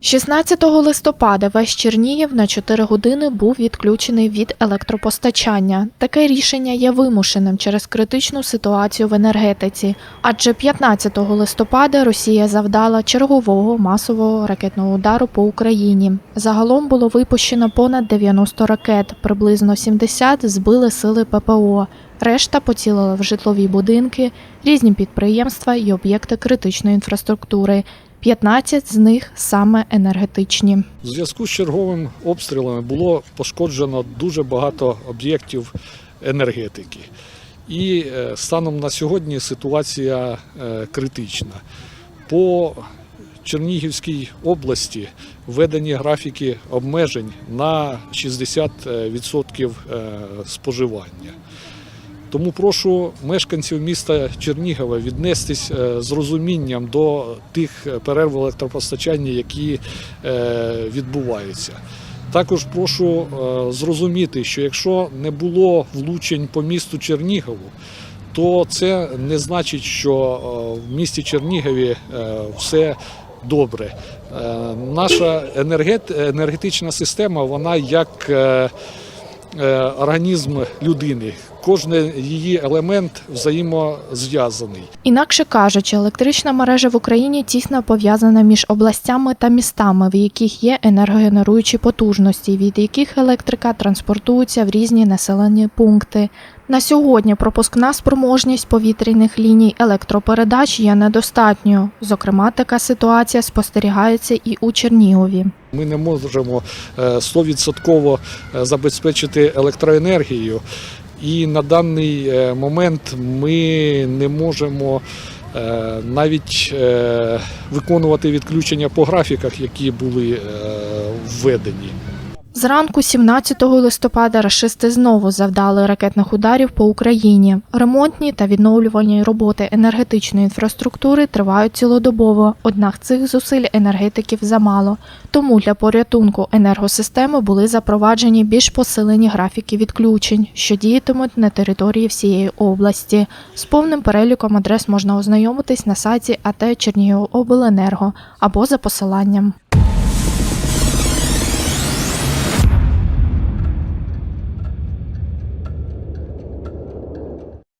16 листопада весь Чернігів на 4 години був відключений від електропостачання. Таке рішення є вимушеним через критичну ситуацію в енергетиці. Адже 15 листопада Росія завдала чергового масового ракетного удару по Україні. Загалом було випущено понад 90 ракет, приблизно 70 збили сили ППО. Решта поцілила в житлові будинки, різні підприємства і об'єкти критичної інфраструктури. 15 з них саме енергетичні. У зв'язку з черговими обстрілами було пошкоджено дуже багато об'єктів енергетики. І е, станом на сьогодні ситуація е, критична. По Чернігівській області введені графіки обмежень на 60% е, споживання. Тому прошу мешканців міста Чернігова віднестись е, з розумінням до тих перерв в електропостачанні, які е, відбуваються. Також прошу е, зрозуміти, що якщо не було влучень по місту Чернігову, то це не значить, що е, в місті Чернігові е, все добре. Е, Наша енергет- енергетична система, вона як е, е, організм людини. Кожен її елемент взаємозв'язаний. Інакше кажучи, електрична мережа в Україні тісно пов'язана між областями та містами, в яких є енергогенеруючі потужності, від яких електрика транспортується в різні населені пункти. На сьогодні пропускна спроможність повітряних ліній електропередач є недостатньою. Зокрема, така ситуація спостерігається і у Чернігові. Ми не можемо е, 100% забезпечити електроенергією, і на даний е, момент ми не можемо е, навіть е, виконувати відключення по графіках, які були введені. Зранку 17 листопада рашисти знову завдали ракетних ударів по Україні. Ремонтні та відновлювальні роботи енергетичної інфраструктури тривають цілодобово. Однак цих зусиль енергетиків замало. Тому для порятунку енергосистеми були запроваджені більш посилені графіки відключень, що діятимуть на території всієї області. З повним переліком адрес можна ознайомитись на сайті АТ Чернігівобленерго або за посиланням.